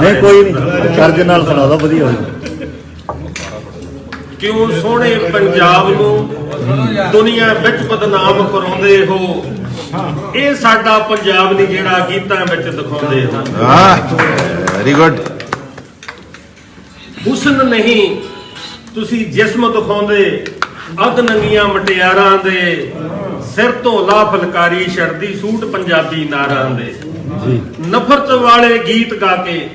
ਨਹੀਂ ਕੋਈ। ਨਹੀਂ। ਕਰਜ ਨਾਲ ਸੁਣਾ ਦੋ ਵਧੀਆ ਹੋ। ਕਿਉਂ ਸੋਹਣੇ ਪੰਜਾਬ ਨੂੰ ਦੁਨੀਆ ਵਿੱਚ ਬਦਨਾਮ ਕਰਾਉਂਦੇ ਹੋ? ਇਹ ਸਾਡਾ ਪੰਜਾਬ ਨਹੀਂ ਜਿਹੜਾ ਗੀਤਾਂ ਵਿੱਚ ਦਿਖਾਉਂਦੇ ਹੋ ਵਾਹ ਵੈਰੀ ਗੁੱਡ ਹੁਸਨ ਨਹੀਂ ਤੁਸੀਂ ਜਿਸਮ ਦਿਖਾਉਂਦੇ ਅੱਧ ਨੰਗੀਆਂ ਮਟਿਆਰਾਂ ਦੇ ਸਿਰ ਤੋਂ ਲਾ ਫਲਕਾਰੀ ਛੜਦੀ ਸੂਟ ਪੰਜਾਬੀ ਨਾਰਾਂ ਦੇ। ਜੀ। ਨਫ਼ਰਤ ਵਾਲੇ ਗੀਤ ਗਾ ਕੇ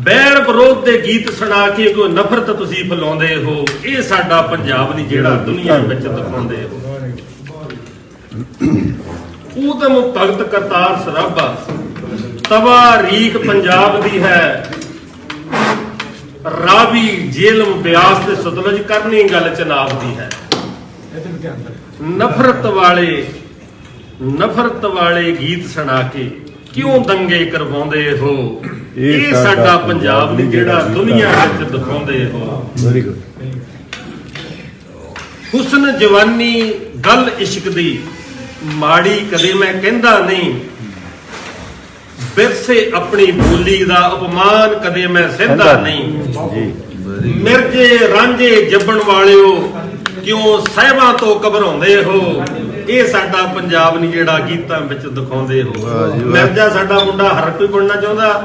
ਬੈਰ ਵਿਰੋਧ ਦੇ ਗੀਤ ਸੁਣਾ ਕੇ ਕੋਈ ਨਫ਼ਰਤ ਤੁਸੀਂ ਫੈਲਾਉਂਦੇ ਹੋ? ਇਹ ਸਾਡਾ ਪੰਜਾਬ ਨਹੀਂ, ਜਿਹੜਾ ਦੁਨੀਆ ਵਿੱਚ ਦਿਖਾਉਂਦੇ ਹੋ। ਊਧਮ ਭਗਤ ਕਰਤਾਰ ਸਰਾਭਾ, ਤਵਾ ਪੰਜਾਬ ਦੀ ਹੈ। ਰਾਵੀ ਜੇਲਮ ਬਿਆਸ ਤੇ ਸਤਲੁਜ ਕਰਨੀ ਗੱਲ ਚਨਾਬ ਦੀ ਹੈ। ਨਫ਼ਰਤ ਵਾਲੇ ਨਫ਼ਰਤ ਵਾਲੇ ਗੀਤ ਸੁਣਾ ਕੇ ਕਿਉਂ ਦੰਗੇ ਕਰਵਾਉਂਦੇ ਹੋ? ਇਹ ਸਾਡਾ ਪੰਜਾਬ ਨਹੀਂ ਜਿਹੜਾ ਦੁਨੀਆ ਵਿੱਚ ਦਿਖਾਉਂਦੇ ਹੋ ਵੈਰੀ ਗੁੱਡ ਹੁਸਨ ਜਵਾਨੀ ਗੱਲ ਇਸ਼ਕ ਦੀ ਮਾੜੀ ਕਦੇ ਮੈਂ ਕਹਿੰਦਾ ਨਹੀਂ। ਵਿਰਸੇ ਆਪਣੀ ਬੋਲੀ ਦਾ ਅਪਮਾਨ ਕਦੇ ਮੈਂ ਸਹਿੰਦਾ ਨਹੀਂ। ਜੀ। ਮਿਰਜੇ ਰਾਂਝੇ ਜੱਬਣ ਵਾਲਿਓ ਕਿਉਂ ਸਹਿਬਾਂ ਤੋਂ ਘਬਰਾਉਂਦੇ ਹੋ? ਇਹ ਸਾਡਾ ਪੰਜਾਬ ਨਹੀਂ ਜਿਹੜਾ ਗੀਤਾਂ ਵਿੱਚ ਦਿਖਾਉਂਦੇ ਹੋ। ਮਿਰਜਾ ਸਾਡਾ ਮੁੰਡਾ ਹਰ ਕੋਈ ਬਣਨਾ ਚਾਹੁੰਦਾ।